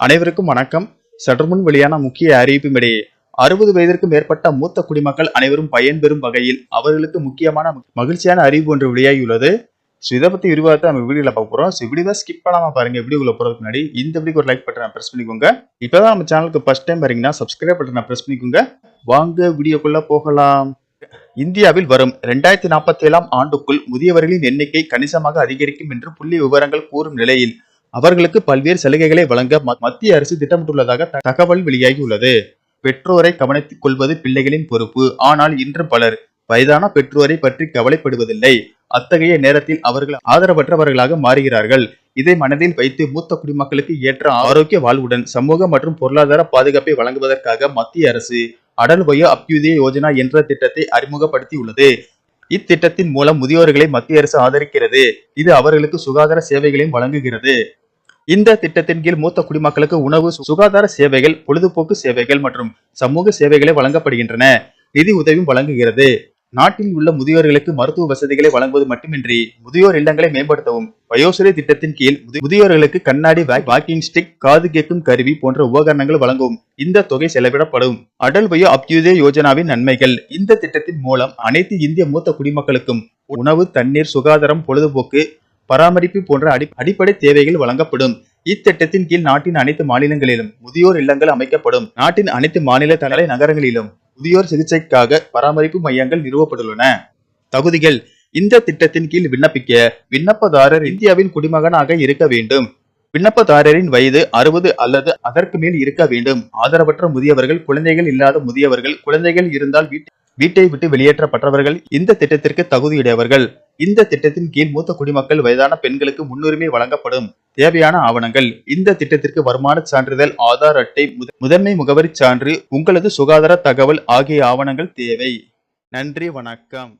அனைவருக்கும் வணக்கம். சற்றுமுன் வெளியான முக்கிய அறிவிப்பின்படியே அறுபது வயதிற்கும் மேற்பட்ட மூத்த குடிமக்கள் அனைவரும் பயன்பெறும் வகையில் அவர்களுக்கு முக்கியமான மகிழ்ச்சியான அறிவு ஒன்று வெளியாகியுள்ளது. ஸோ இதை பற்றி விரிவாகத்தை நம்ம வீடியோல பார்க்க போறோம். ஸோ வீடியோ ஸ்கிப் பண்ணாம பாருங்க. வீடியோக்குள்ள போறதுக்கு முன்னாடி இந்த வீடியோக்கு ஒரு லைக் பட்டனை பிரஸ் பண்ணிக்கோங்க. இப்பதான் நம்ம சேனலுக்கு ஃபர்ஸ்ட் டைம் வரீங்கன்னா சப்ஸ்கிரைப் பட்டனை பிரஸ் பண்ணிக்கோங்க. வாங்க வீடியோக்குள்ள போகலாம். இந்தியாவில் வரும் இரண்டாயிரத்தி நாற்பத்தி ஏழாம் ஆண்டுக்குள் முதியவர்களின் எண்ணிக்கை கணிசமாக அதிகரிக்கும் என்று புள்ளி விவரங்கள் கூறும் நிலையில் அவர்களுக்கு பல்வேறு சலுகைகளை வழங்க ம- மத்திய அரசு திட்டமிட்டுள்ளதாக தகவல் வெளியாகியுள்ளது. பெற்றோரை கவனித்துக் கொள்வது பிள்ளைகளின் பொறுப்பு. ஆனால் இன்று பலர் வயதான பெற்றோரை பற்றி கவலைப்படுவதில்லை. அத்தகைய நேரத்தில் அவர்கள் ஆதரவற்றவர்களாக மாறுகிறார்கள். இதை மனதில் வைத்து மூத்த குடிமக்களுக்கு ஏற்ற ஆரோக்கிய வாழ்வுடன் சமூக மற்றும் பொருளாதார பாதுகாப்பை வழங்குவதற்காக மத்திய அரசு அடல் வயோ அப்யுதய யோஜனா என்ற திட்டத்தை அறிமுகப்படுத்தியுள்ளது. இத்திட்டத்தின் மூலம் முதியோர்களை மத்திய அரசு ஆதரிக்கிறது. இது அவர்களுக்கு சுகாதார சேவைகளையும் வழங்குகிறது. இந்த திட்டத்தின் கீழ் மூத்த குடிமக்களுக்கு உணவு சுகாதார சேவைகள் பொழுதுபோக்கு சேவைகள் மற்றும் சமூக சேவைகளை வழங்கப்படுகின்றன. நிதி உதவியும் வழங்குகிறது. நாட்டில் உள்ள முதியோர்களுக்கு மருத்துவ வசதிகளை வழங்குவது மட்டுமின்றி முதியோர் இல்லங்களை மேம்படுத்தவும் வயோசுரை திட்டத்தின் கீழ் முதியோர்களுக்கு கண்ணாடி வாக்கிங் ஸ்டிக் காது கேட்கும் கருவி போன்ற உபகரணங்கள் வழங்கும் இந்த தொகை செலவிடப்படும். அடல் வயோ அப்யுதய யோஜனாவின் நன்மைகள். இந்த திட்டத்தின் மூலம் அனைத்து இந்திய மூத்த குடிமக்களுக்கும் உணவு தண்ணீர் சுகாதாரம் பொழுதுபோக்கு பராமரிப்பு போன்ற அடி- அடிப்படை தேவைகள் வழங்கப்படும். இத்திட்டத்தின் கீழ் நாட்டின் அனைத்து மாநிலங்களிலும் முதியோர் இல்லங்கள் அமைக்கப்படும். நாட்டின் அனைத்து மாநில தலை நகரங்களிலும் முதியோர் சிகிச்சைக்காக பராமரிப்பு மையங்கள் நிறுவப்பட்டுள்ளன. தகுதிகள் இந்த திட்டத்தின் கீழ் விண்ணப்பிக்க விண்ணப்பதாரர் இந்தியாவின் குடிமகனாக இருக்க வேண்டும். விண்ணப்பதாரரின் வயது அறுபது அல்லது அதற்கு மேல் இருக்க வேண்டும். ஆதரவற்ற முதியவர்கள் குழந்தைகள் இல்லாத முதியவர்கள் குழந்தைகள் இருந்தால் வீட்- வீட்டை விட்டு வெளியேற்றப்பட்டவர்கள் இந்த திட்டத்திற்கு தகுதியுடையவர்கள். இந்த திட்டத்தின் கீழ் மூத்த குடிமக்கள் வயதான பெண்களுக்கு முன்னுரிமை வழங்கப்படும். தேவையான ஆவணங்கள். இந்த திட்டத்திற்கு வருமான சான்றிதழ் ஆதார் அட்டை முதன்மை முகவரி சான்று உங்களது சுகாதார தகவல் ஆகிய ஆவணங்கள் தேவை. நன்றி வணக்கம்.